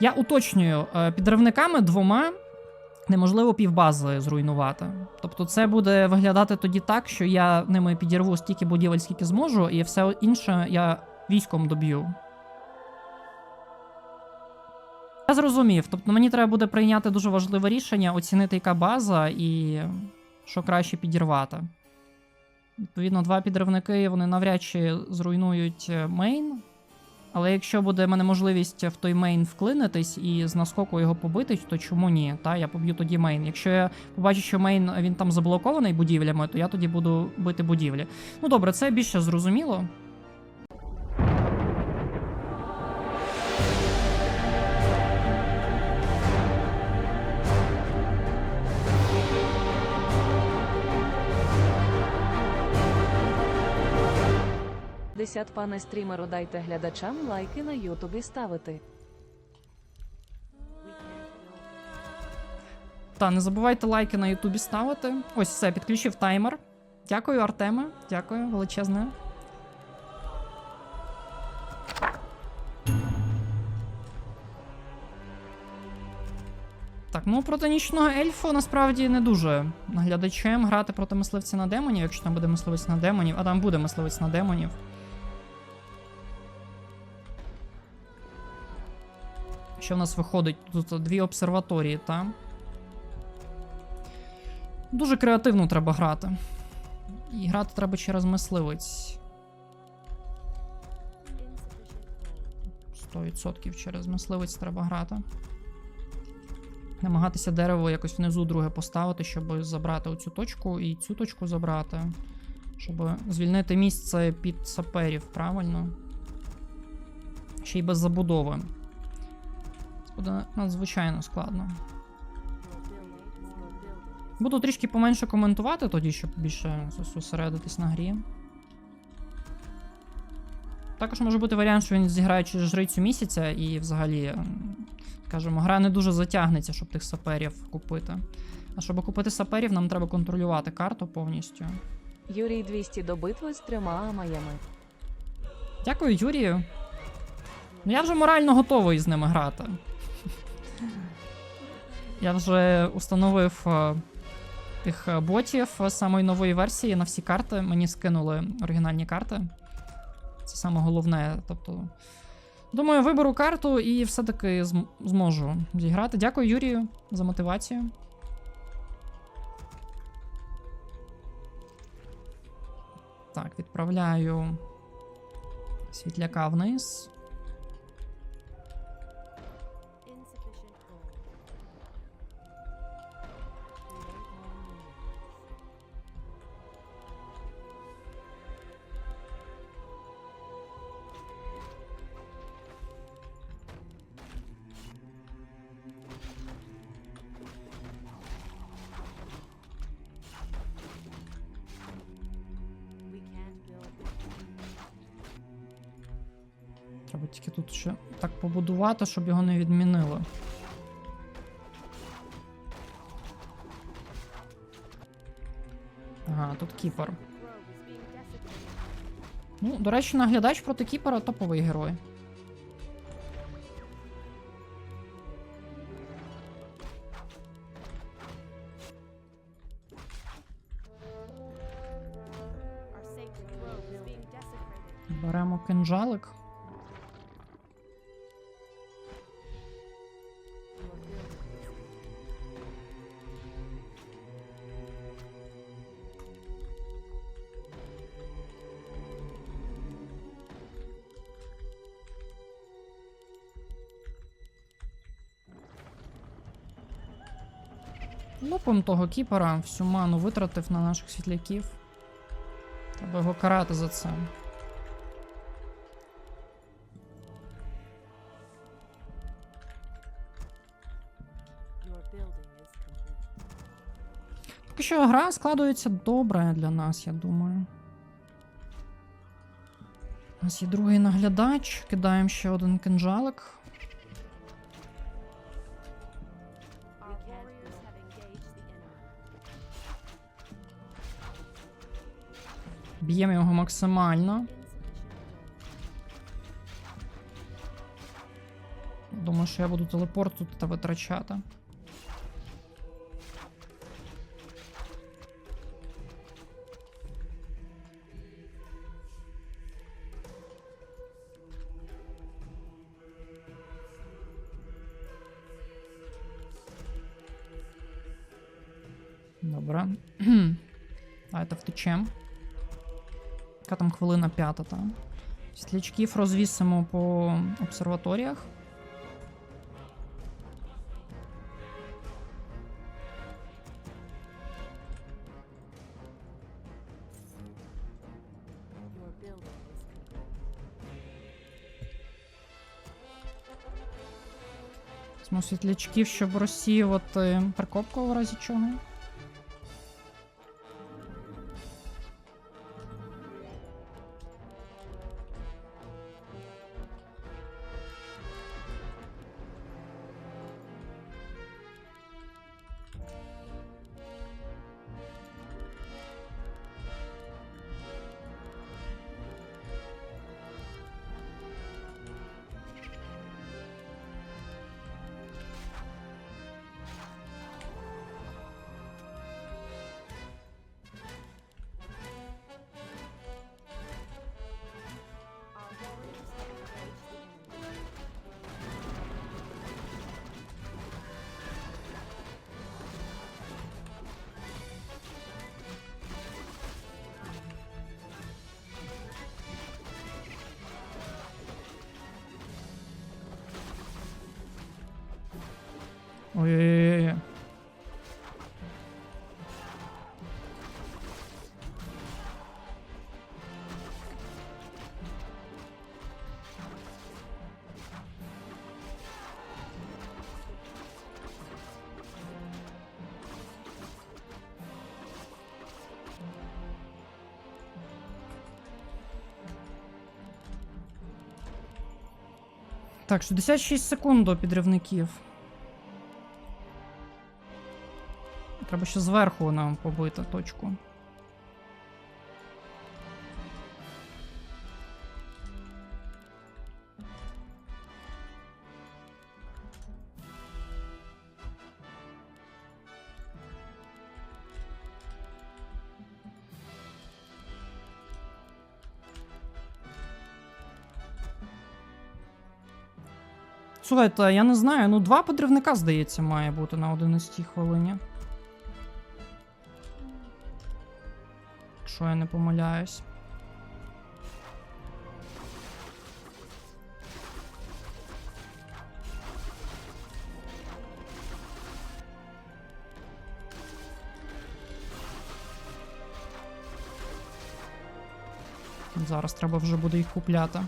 Я уточнюю, е, підривниками двома неможливо півбази зруйнувати. Тобто це буде виглядати тоді так, що я ними підірву стільки будівель, скільки зможу, і все інше я військом доб'ю. Я зрозумів. Тобто мені треба буде прийняти дуже важливе рішення, оцінити, яка база і що краще підірвати. Відповідно, два підривники вони навряд чи зруйнують е, мейн. Але якщо буде в мене можливість в той мейн вклинитись і з наскоку його побити, то чому ні? Та я поб'ю тоді мейн. Якщо я побачу, що мейн він там заблокований будівлями, то я тоді буду бити будівлі. Ну добре, це більше зрозуміло. Десят пане стрімеру дайте глядачам лайки на ютубі ставити. Та не забувайте лайки на Ютубі ставити. Ось все, підключив таймер. Дякую, Артеме. Дякую, величезне. Так, ну проти нічного ельфу насправді не дуже наглядачем грати проти мисливця на демонів, якщо там буде мисливець на демонів, а там буде мисливець на демонів. Що в нас виходить? Тут дві обсерваторії, та? Дуже креативно треба грати. І грати треба через мисливець. 100% через мисливець треба грати. Намагатися дерево якось внизу друге поставити, щоб забрати оцю точку і цю точку забрати. Щоб звільнити місце під саперів, правильно? Ще й без забудови. Буде надзвичайно складно. Буду трішки поменше коментувати тоді, щоб більше зосередитись на грі. Також може бути варіант, що він зіграє через жрицю місяця і взагалі, м, скажімо, гра не дуже затягнеться, щоб тих саперів купити. А щоб купити саперів, нам треба контролювати карту повністю. Юрій 200 до битви з трьома амаями. Дякую, Юрію. Ну я вже морально готовий з ними грати. Я вже установив е, тих е, ботів е, самої нової версії на всі карти. Мені скинули оригінальні карти. Це саме головне. Тобто. Думаю, виберу карту і все-таки зможу зіграти. Дякую, Юрію, за мотивацію. Так, відправляю світляка вниз. Треба тільки тут ще так побудувати, щоб його не відмінили. Ага, тут кіпер. Ну, до речі, наглядач проти кіпера топовий герой. Беремо кинджалик. Лупимо того кіпера, всю ману витратив на наших світляків. Треба його карати за це. Поки що гра складується добре для нас, я думаю. У нас є другий наглядач, кидаємо ще один кинджалик. Б'ємо його максимально. Думаю, що я буду телепорт тут та витрачати. Добре. Давайте втечем. Яка там хвилина п'ята, там. Світлячків розвісимо по обсерваторіях. Світлячків, щоб розсіювати прикопку в разі чого. Ой-ой-ой. Так, 66 секунд до підривників. Треба ще зверху нам побити точку. Слухайте, я не знаю, ну два підривника, здається, має бути на 11 хвилині. Якщо я не помиляюсь. Зараз треба вже буде їх купляти.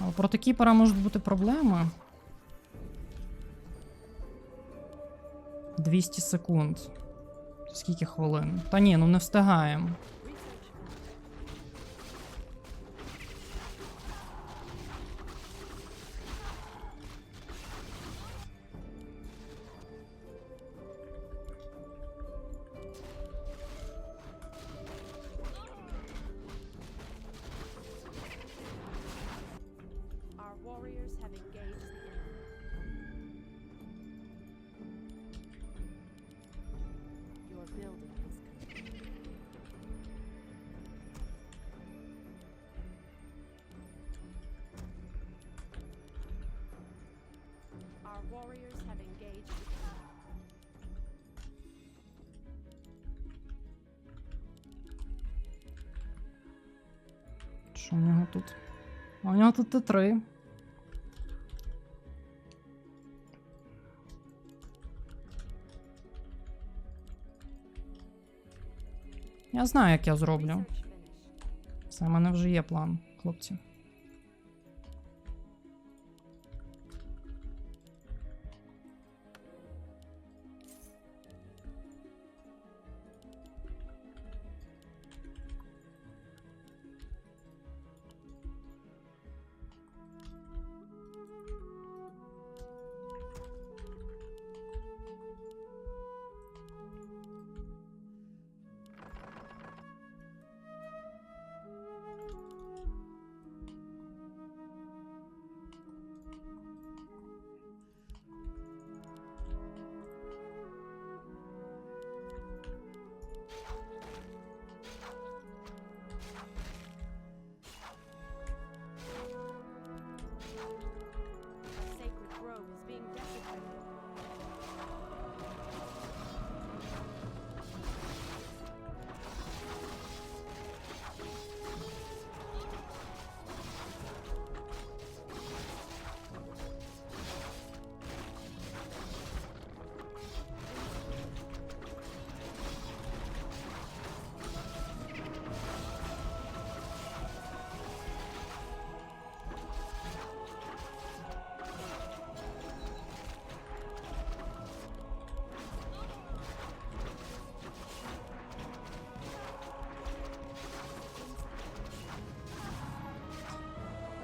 Але проти кіпера можуть бути проблеми. 200 секунд. Скільки хвилин? Та ні, ну не встигаємо. Warriors have engaged. Що у нього тут? А у нього тут Т3. Я знаю, як я зроблю. Все, в мене вже є план, хлопці.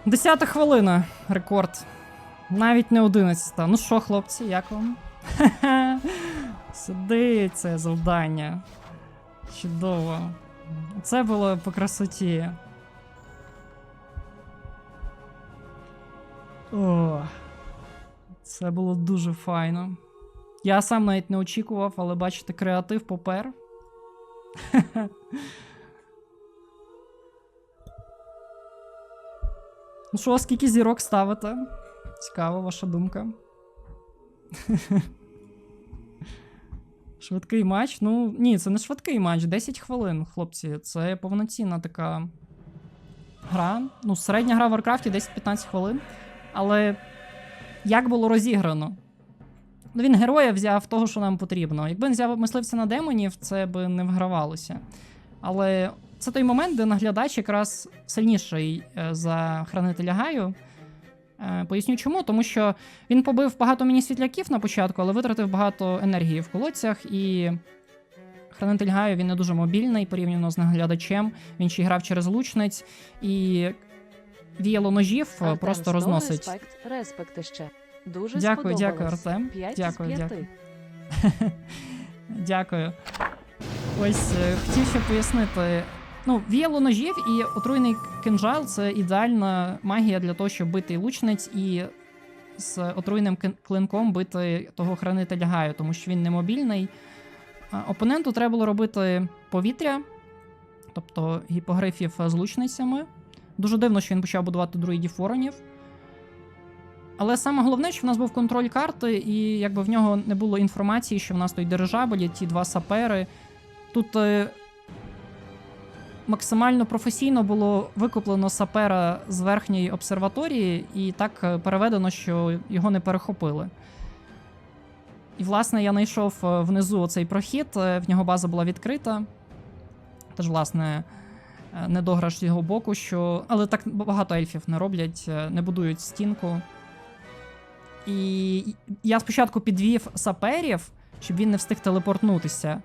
Десята хвилина. Рекорд. Навіть не одинадцята. Ну що, хлопці, як вам? Сюди це завдання. Чудово. Це було по красоті. О, це було дуже файно. Я сам навіть не очікував, але бачите, креатив попер. Ну що, скільки зірок ставите? Цікава ваша думка. Швидкий матч. Ну, ні, це не швидкий матч. 10 хвилин, хлопці. Це повноцінна така гра. Ну, середня гра в Варкрафті 10-15 хвилин. Але як було розіграно? Ну, він героя взяв того, що нам потрібно. Якби він взяв мисливця на демонів, це би не вгравалося. Але це той момент, де наглядач якраз сильніший е, за хранителя Гаю. Е, Поясню чому, тому що він побив багато міні-світляків на початку, але витратив багато енергії в колодцях, і хранитель Гаю він не дуже мобільний порівняно з наглядачем. Він ще грав через лучниць, і віяло ножів е, Артем, просто розносить. Респект, респекти ще. Дуже Дякую, дякую. Артем. П'ять Дякую, із дякую. Дякую. Ось хотів ще пояснити. Ну, віяло ножів і отруйний кинжал це ідеальна магія для того, щоб бити лучниць, і з отруйним клинком бити того хранителя гаю, тому що він не мобільний. Опоненту треба було робити повітря, тобто гіпогрифів з лучницями. Дуже дивно, що він почав будувати друїдів воронів. Але саме головне, що в нас був контроль карти, і якби в нього не було інформації, що в нас тут дирижабелі, ті два сапери. Тут е, максимально професійно було викуплено сапера з верхньої обсерваторії, і так е, переведено, що його не перехопили. І, власне, я знайшов е, внизу оцей прохід, е, в нього база була відкрита. Тож, власне, недограш з його боку, що. Але так багато ельфів не роблять, не будують стінку. І я спочатку підвів саперів, щоб він не встиг телепортнутися.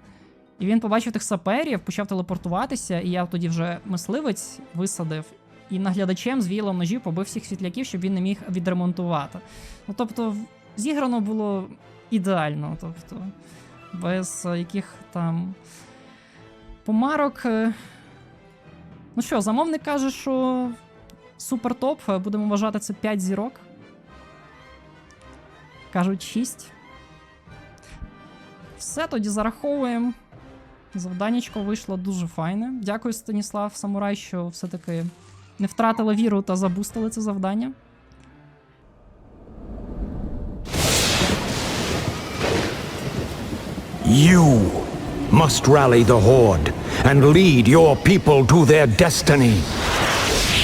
І він побачив тих саперів, почав телепортуватися, і я тоді вже мисливець висадив. І наглядачем з ножів побив всіх світляків, щоб він не міг відремонтувати. Ну тобто, зіграно було ідеально, тобто, без яких там помарок. е. Ну що, замовник каже, що супер топ, е, будемо вважати це 5 зірок. Кажуть 6. Все, тоді зараховуємо. Завданнячко вийшло дуже файне. Дякую, Станіслав Самурай, що все-таки не втратили віру та забустили це завдання. You must rally the Horde and lead your people to their destiny.